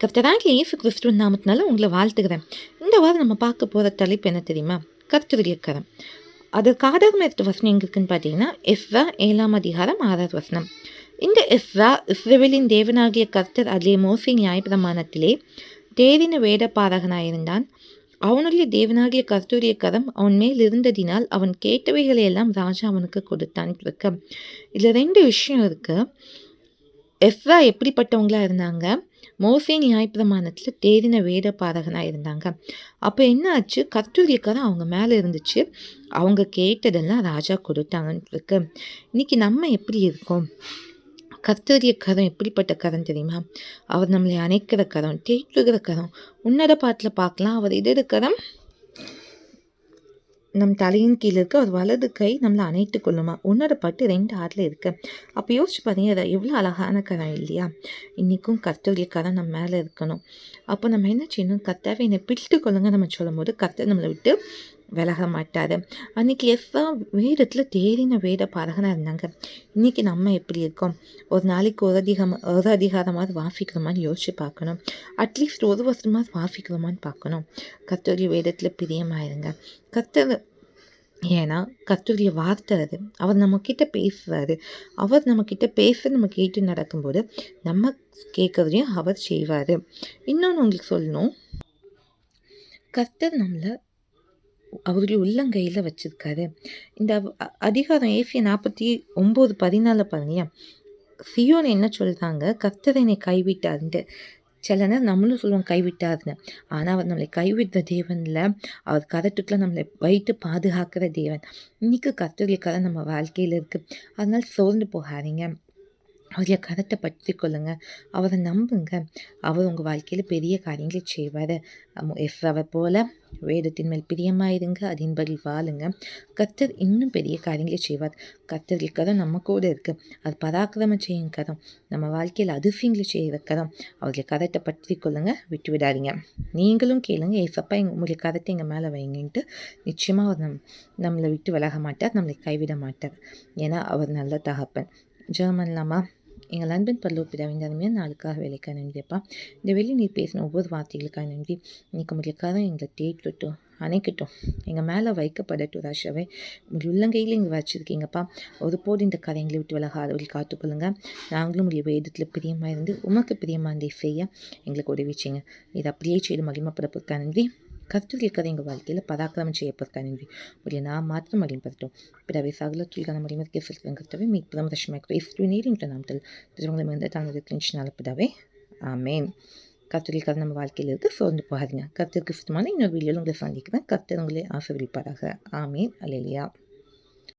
கர்த்தராகிய இயேசு கிறிஸ்துவின் நாமத்தினால உங்களை வாழ்த்துக்கிறேன் இந்த வாரம் நம்ம பார்க்க போகிற தலைப்பு என்ன தெரியுமா? கர்த்தருடைய அதற்கு ஆதாரம் எடுத்த வசனம் எங்களுக்குன்னு பார்த்தீங்கன்னா எஃப்ரா ஏழாம் அதிகாரம் ஆறாவது வசனம். இந்த எஃப்ரா இஸ்ரேவேலின் தேவனாகிய கர்த்தர் அதிலே மோசி நியாயப்பிரமாணத்திலே தேறின வேடப்பாரகனாயிருந்தான் அவனுடைய தேவனாகிய கர்த்தூரிய கரம் அவன் மேல் இருந்ததினால் அவன் கேட்டவைகளை எல்லாம் ராஜா அவனுக்கு கொடுத்தான். இருக்க இதில் ரெண்டு விஷயம் இருக்குது எஸ்ரா எப்படிப்பட்டவங்களா இருந்தாங்க? மோசே நியாயப்பிரமாணத்தில் தேறின வேத பாதகனாக இருந்தாங்க. அப்போ என்ன ஆச்சு கர்த்தருடைய அவங்க மேலே இருந்துச்சு. அவங்க கேட்டதெல்லாம் ராஜா கொடுத்தாங்கன்னு இருக்கு இன்னைக்கு நம்ம எப்படி இருக்கோம்? கர்த்தரிய கரம் எப்படிப்பட்ட கரம் தெரியுமா? அவர் நம்மளை அணைக்கிற கரம் தேற்றுகிற கரம் உன்னத பாட்டில் பார்க்கலாம். அவர் எது கரம் நம் தலையின் கீழே இருக்க ஒரு வலது கை நம்மளை அணைத்து கொள்ளுமா? உன்னோட பட்டு ரெண்டு ஆறில் இருக்கு. அப்போ யோசிச்சு பாருங்க அதை எவ்வளோ அழகான கரம் இல்லையா? இன்றைக்கும் கர்த்தருடைய கரம் நம்ம மேலே இருக்கணும். அப்போ நம்ம என்ன செய்யணும்? கர்த்தாவை என்னை பிடித்து கொள்ளுங்க நம்ம சொல்லும் போது கர்த்தர் நம்மளை விட்டு விலக மாட்டார். அன்றைக்கி எவ்வளோ வேடத்தில் தேறின வேட பாரகனாக இருந்தாங்க இன்றைக்கி நம்ம எப்படி இருக்கோம்? ஒரு நாளைக்கு ஒரு அதிகம் ஒரு அதிகாரமாவது வாசிக்கிறோமான்னு யோசிச்சு பார்க்கணும். அட்லீஸ்ட் ஒரு வருஷமாவது வாசிக்கிறோமான்னு பார்க்கணும். கத்தோடைய வேதத்தில் பிரியமாயிருங்க. கத்தர் ஏன்னா கத்துடைய வார்த்தை அது. அவர் நம்மக்கிட்ட பேசுவார். அவர் நம்மக்கிட்ட பேச நம்ம கேட்டு நடக்கும்போது நம்ம கேட்குறதையும் அவர் செய்வார். இன்னொன்று உங்களுக்கு சொல்லணும். கர்த்தர் நம்மளை அவருடைய உள்ளங்கையில் வச்சுருக்காரு. இந்த அதிகாரம் ஏசிய நாற்பத்தி ஒம்பது பதினாலு பாருங்களேன் சியோன் என்ன சொல்கிறாங்க கர்த்தர் என்னை கைவிட்டாருன்ட்டு. சில நேரம் நம்மளும் சொல்லுவோம் கைவிட்டாருன்னு. ஆனால் அவர் நம்மளை கைவிட்ட தேவனில் அவர் கரெக்டுக்குலாம் நம்மளை வைத்து பாதுகாக்கிற தேவன். இன்றைக்கி கர்த்தருடைய கதை நம்ம வாழ்க்கையில் இருக்குது அதனால் சோர்ந்து போகாதீங்க. அவரை கருத்தை பற்றி கொள்ளுங்க. அவரை நம்புங்க. அவர் உங்கள் வாழ்க்கையில் பெரிய காரியங்களை செய்வார். எஃப் அவர் போல் வேதத்தின் மேல் பிரியமாயிருங்க. அதன்படி வாழுங்க. கத்தர் இன்னும் பெரிய காரியங்களை செய்வார். கத்தர் கதம் நம்ம கூட இருக்குது அது பராக்கிரமம் செய்யும் கதம் நம்ம வாழ்க்கையில் அதிர்ஃபிங்களை செய்கிற கதம் அவருடைய கதத்தை பற்றி கொள்ளுங்க. விட்டு விடாதீங்க. நீங்களும் கேளுங்க. ஏசப்பா எங்கள் உங்களுடைய கதத்தை எங்கள் மேலே வைங்கன்ட்டு நிச்சயமாக அவர் நம் நம்மளை விட்டு விலக மாட்டார். நம்மளை கைவிட மாட்டார். ஏன்னா அவர் நல்ல தகப்பன். ஜெர்மன்லாமா எங்கள் அன்பின் பல்லூர் பிதாவின் அருமையாக நாளுக்காக வேலைக்காக நன்றியப்பா இந்த வெளி நீ பேசின ஒவ்வொரு வார்த்தைகளுக்காக நன்றி. இன்னைக்கு முடியக்காக எங்களை தேய்க்கட்டும் அணைக்கட்டும். எங்கள் மேலே வைக்கப்படட்டும் ராஷாவே உங்கள் உள்ளங்கையில் இங்கே வச்சுருக்கீங்கப்பா. ஒருபோது இந்த கதைங்களை விட்டு விலகாதவர்கள் காத்துக்கொள்ளுங்க. நாங்களும் உடைய வேதத்தில் பிரியமாக இருந்து உமக்கு பிரியமாக செய்ய எங்களுக்கு உதவி செய்யுங்க. இது அப்படியே செய்து மகிமப்படப்பதற்காக நன்றி. கர்த்தருடைய கதை எங்கள் வாழ்க்கையில் பராக்கிரமம் செய்யப்படுத்தானின்றி ஒரு நான் மாற்றம் மகிழ்படுத்தும் பிறவை சகல துல்கான மகிமத்தை கர்த்தவை மீட்புறம் ரஷ்மை கிறிஸ்துவின் நீரின் நாமத்தில் திருமணம் இருந்த தனது கிளின்ச்சினால பிதாவே ஆமேன் கர்த்தரில் கதை நம்ம வாழ்க்கையில் இருக்குது சோர்ந்து போகாதீங்க கர்த்தருக்கு சுத்தமான இன்னொரு வீடியோவில் உங்களை சந்திக்கிறேன் கர்த்தர் உங்களை ஆசிரியப்பாராக ஆமேன் அலையிலியா